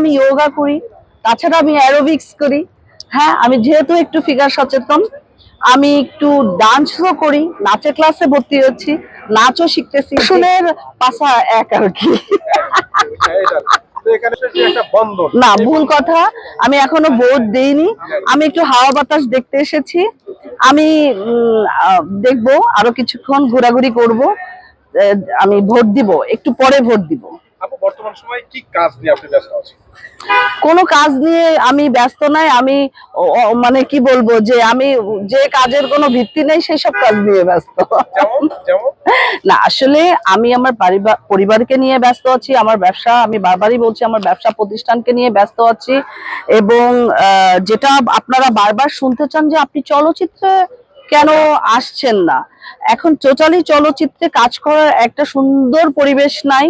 আমি যোগা করি, তাছাড়া আমি অ্যারোবিক্স করি। হ্যাঁ আমি যেহেতু একটু ফিগার সচেতন, আমি একটু ডান্সও করি, নাচের ক্লাসে ভর্তি হচ্ছি, নাচও শিখতেছি। আসলের পাশা এক আর কি। না, ভুল কথা, আমি এখনও ভোট দেইনি। আমি একটু হাওয়া বাতাস দেখতে এসেছি। আমি দেখব, আরও কিছুক্ষণ ঘোরাঘুরি করব। আমি ভোট দিব, একটু পরে ভোট দিব। বর্তমান সময় কি কাজ নিয়ে আপনি ব্যস্ত আছেন? কোনো কাজ নিয়ে আমি ব্যস্ত নাই আমি মানে কি বলব যে আমি যে কাজের কোনো ভিত্তি নেই সেই সব কাজ নিয়ে ব্যস্ত। না আসলে আমি আমার পরিবারকে নিয়ে ব্যস্ত আছি আমার ব্যবসা আমি বারবারই বলছি আমার ব্যবসা প্রতিষ্ঠানকে নিয়ে ব্যস্ত আছি এবং যেটা আপনারা বারবার শুনতে চান যে আপনি চলচ্চিত্রে কেন আসছেন না? এখন টোটালি চলচ্চিত্রে কাজ করার একটা সুন্দর পরিবেশ নাই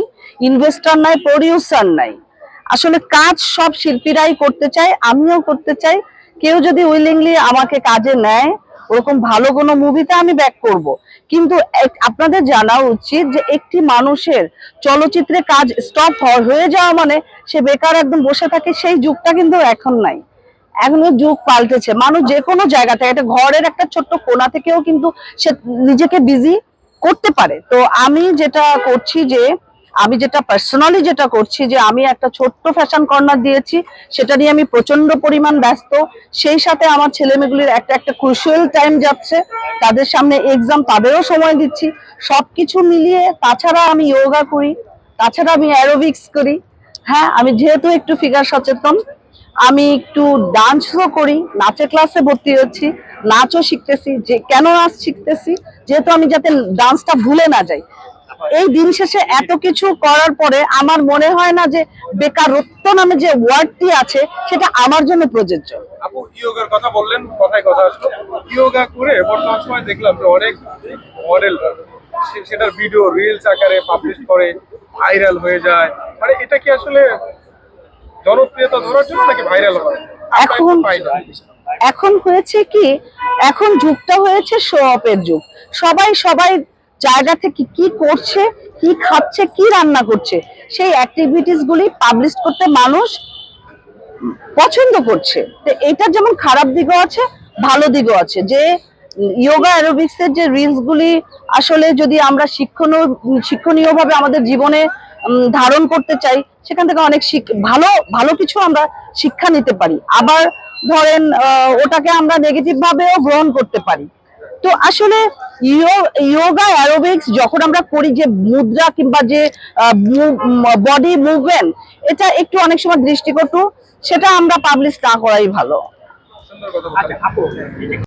ইনভেস্টার নাই প্রডিউসার নাই। আসলে কাজ সব শিল্পীরাই করতে চায়, আমিও করতে চাই। কেউ যদি উইলিংলি আমাকে কাজে নেয়, ওরকম ভালো কোনো মুভিতে আমি ব্যাক করব। কিন্তু আপনাদের জানা উচিত যে একটি মানুষের চলচ্চিত্রে কাজ স্টপ হয়ে যাওয়া মানে সে বেকার একদম বসে থাকে, সেই যুগটা কিন্তু এখন নাই। এখনও যুগ পাল্টেছে। মানুষ যে কোনো জায়গা থেকে, একটা ঘরের একটা ছোট্ট কোণা থেকেও কিন্তু সে নিজেকে বিজি করতে পারে। তো আমি যেটা করছি যে, আমি যেটা পার্সোনালি যেটা করছি যে, আমি একটা ছোট্ট ফ্যাশন কর্নার দিয়েছি, সেটা নিয়ে আমি প্রচণ্ড পরিমাণ ব্যস্ত। সেই সাথে আমার ছেলেমেয়েগুলির একটা একটা ক্রুশিয়াল টাইম যাচ্ছে। তাদের সামনে এক্সাম তাদেরও সময় দিচ্ছি। সব কিছু মিলিয়ে তাছাড়া আমি যোগা করি, তাছাড়া আমি অ্যারোবিক্স করি। হ্যাঁ আমি যেহেতু একটু ফিগার সচেতন আমি একটু ডান্সও করি, নাচের ক্লাসে ভর্তি হচ্ছি, নাচও শিখতেছি, যে কেন নাচ শিখতেছি, যেহেতু আমি যাতে ডান্সটা ভুলে না যাই। এই দিন শেষে এত কিছু করার পরে আমার মনে হয় না যে বেকারত্ব নামে যে ওয়ার্ডটি আছে, সেটা আমার জন্য প্রযোজ্য। আপু, ইয়োগার কথা বললেন, কথায় কথা আসলো। ইয়োগা করে বর্তমান সময় দেখলাম যে অনেক মডেল সেটার ভিডিও রিলস আকারে পাবলিশ করে ভাইরাল হয়ে যায়। মানে এটা কি আসলে জনপ্রিয়তা ধরার জন্য নাকি ভাইরাল এখন। এখন হয়েছে কি এখন যুগটা হয়েছে শো অফের যুগ। সবাই সবাই জায়গা থেকে কি করছে কি খাচ্ছে কি রান্না করছে সেই অ্যাক্টিভিটিস গুলি পাবলিশ করতে মানুষ পছন্দ করছে। তো এটার যেমন খারাপ দিকও আছে ভালো দিকও আছে। যে ইয়োগা অ্যারোবিক্স এর যে রিলস গুলি আসলে যদি আমরা শিক্ষণীয় শিক্ষণীয় ভাবে আমাদের জীবনে ধারণ করতে চাই, সেখান থেকে অনেক ভালো ভালো কিছু আমরা শিক্ষা নিতে পারি আবার ধরেন ওটাকে আমরা নেগেটিভ ভাবেও গ্রহণ করতে পারি তো আসলে ইয়োগা, অ্যারোবিক্স যখন আমরা করি যে মুদ্রা কিংবা যে বডি মুভমেন্ট এটা একটু অনেক সময় দৃষ্টিকটু, সেটা আমরা পাবলিশ না করাই ভালো বলছেন।